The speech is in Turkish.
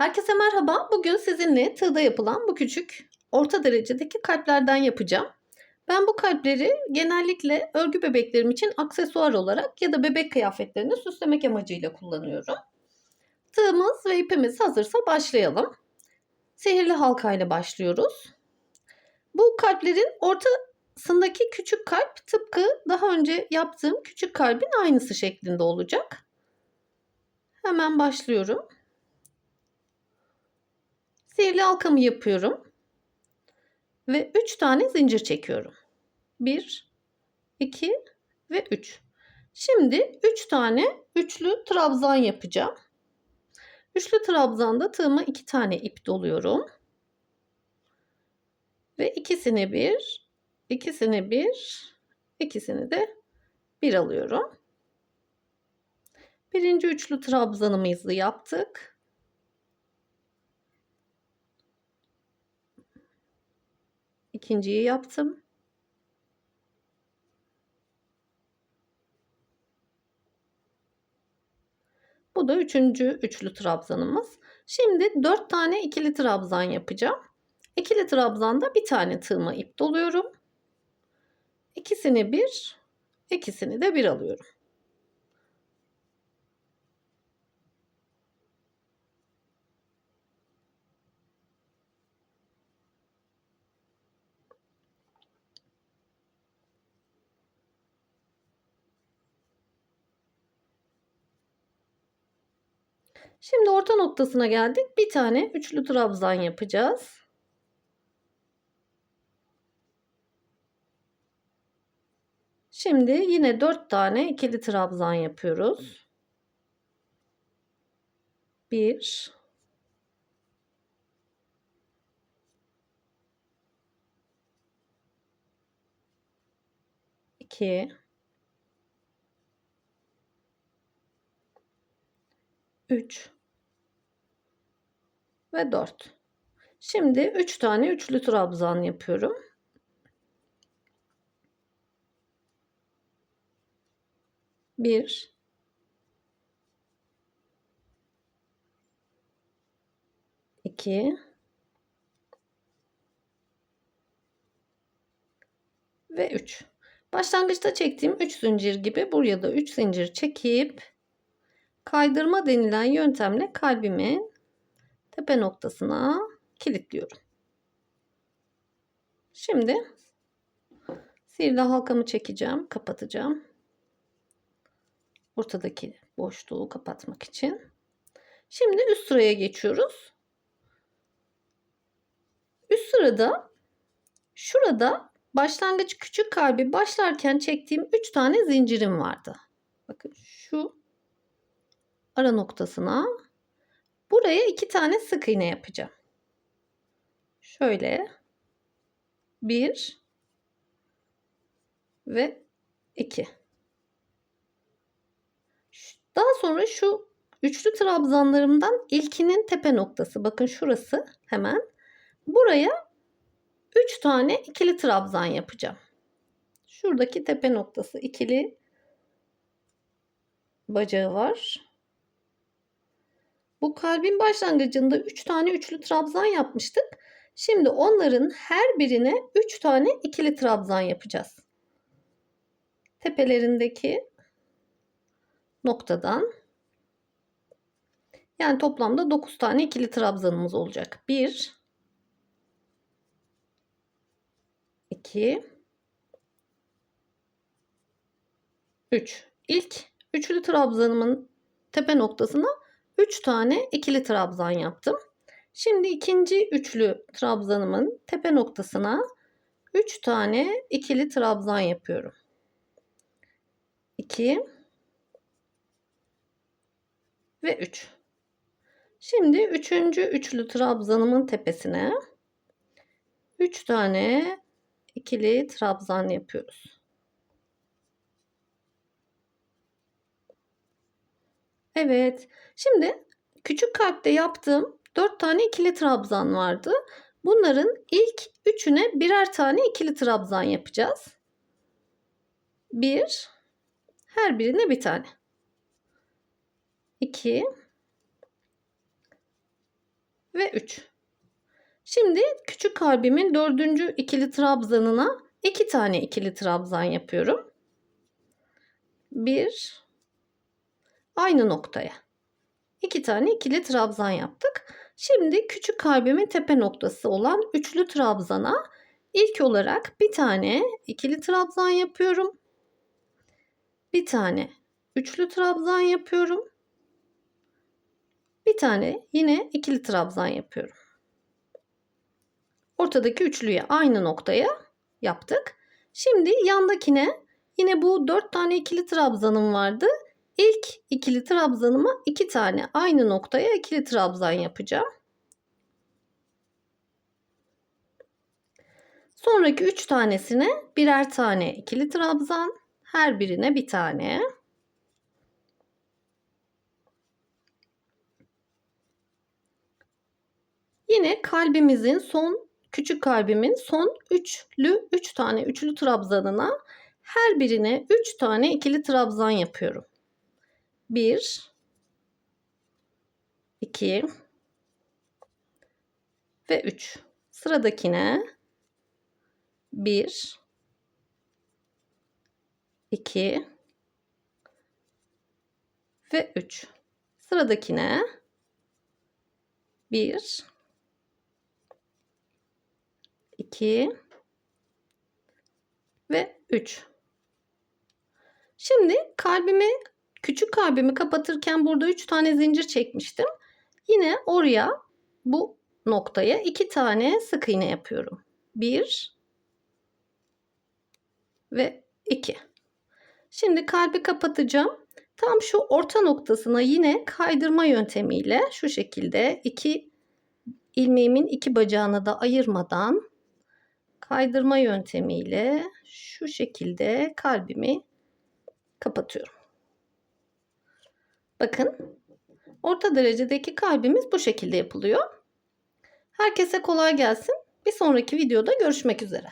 Herkese merhaba. Bugün sizinle tığda yapılan bu küçük orta derecedeki kalplerden yapacağım. Ben bu kalpleri genellikle örgü bebeklerim için aksesuar olarak ya da bebek kıyafetlerini süslemek amacıyla kullanıyorum. Tığımız ve ipimiz hazırsa başlayalım. Sihirli halkayla başlıyoruz. Bu kalplerin ortasındaki küçük kalp tıpkı daha önce yaptığım küçük kalbin aynısı şeklinde olacak. Hemen başlıyorum. Sihirli halkamı yapıyorum. Ve 3 tane zincir çekiyorum. 1, 2 ve 3. Şimdi 3 tane üçlü trabzan yapacağım. Üçlü trabzanda tığıma 2 tane ip doluyorum. Ve ikisini bir, ikisini bir, ikisini de bir alıyorum. Birinci üçlü trabzanımızı yaptık. İkinciyi yaptım. Bu da üçüncü üçlü trabzanımız. Şimdi dört tane ikili trabzan yapacağım. İkili trabzanda bir tane tığıma ip doluyorum. İkisini bir, ikisini de bir alıyorum. Şimdi orta noktasına geldik. Bir tane üçlü trabzan yapacağız. Şimdi yine dört tane ikili trabzan yapıyoruz. Bir. iki. 3 ve 4. Şimdi 3 tane üçlü trabzan yapıyorum. Bir, iki ve üç. Başlangıçta çektiğim üç zincir gibi buraya da üç zincir çekip kaydırma denilen yöntemle kalbimin tepe noktasına kilitliyorum. Şimdi sihirli halkamı çekeceğim, kapatacağım. Ortadaki boşluğu kapatmak için. Şimdi üst sıraya geçiyoruz. Üst sırada şurada başlangıç küçük kalbi başlarken çektiğim 3 tane zincirim vardı. Bakın şu ara noktasına buraya iki tane sık iğne yapacağım. Şöyle bir ve iki. Daha sonra şu üçlü trabzanlarımdan ilkinin tepe noktası bakın şurası hemen buraya üç tane ikili trabzan yapacağım. Şuradaki tepe noktası ikili bacağı var. Bu kalbin başlangıcında 3 tane üçlü trabzan yapmıştık. Şimdi onların her birine 3 tane ikili trabzan yapacağız. Tepelerindeki noktadan yani toplamda 9 tane ikili trabzanımız olacak. 1 2 3 İlk üçlü trabzanımın tepe noktasına 3 tane ikili trabzan yaptım. Şimdi ikinci üçlü trabzanımın tepe noktasına 3 tane ikili trabzan yapıyorum. 2 ve 3. Şimdi üçüncü üçlü trabzanımın tepesine 3 tane ikili trabzan yapıyoruz. Evet. Şimdi küçük kalpte yaptığım 4 tane ikili trabzan vardı. Bunların ilk üçüne birer tane ikili trabzan yapacağız. Bir, her birine bir tane. 2 ve 3. Şimdi küçük kalbimin dördüncü ikili trabzanına iki tane ikili trabzan yapıyorum. Bir aynı noktaya. iki tane ikili trabzan yaptık. Şimdi küçük kalbimin tepe noktası olan üçlü trabzana ilk olarak bir tane ikili trabzan yapıyorum. Bir tane üçlü trabzan yapıyorum. Bir tane yine ikili trabzan yapıyorum. Ortadaki üçlüye aynı noktaya yaptık. Şimdi yandakine yine bu dört tane ikili trabzanım vardı. İlk ikili trabzanıma iki tane aynı noktaya ikili trabzan yapacağım. Sonraki üç tanesine birer tane ikili trabzan, her birine bir tane. Yine kalbimizin son küçük kalbimin son üçlü üç tane üçlü trabzanına her birine üç tane ikili trabzan yapıyorum. Bir, iki. Ve üç. Sıradakine. Bir, iki. Ve üç. Sıradakine. Bir, 2 ve 3. Şimdi kalbimi küçük kalbimi kapatırken burada 3 tane zincir çekmiştim. Yine oraya bu noktaya 2 tane sık iğne yapıyorum. 1 ve 2. Şimdi kalbi kapatacağım. Tam şu orta noktasına yine kaydırma yöntemiyle şu şekilde iki ilmeğimin iki bacağını da ayırmadan kaydırma yöntemiyle şu şekilde kalbimi kapatıyorum. Bakın orta derecedeki kalbimiz bu şekilde yapılıyor. Herkese kolay gelsin. Bir sonraki videoda görüşmek üzere.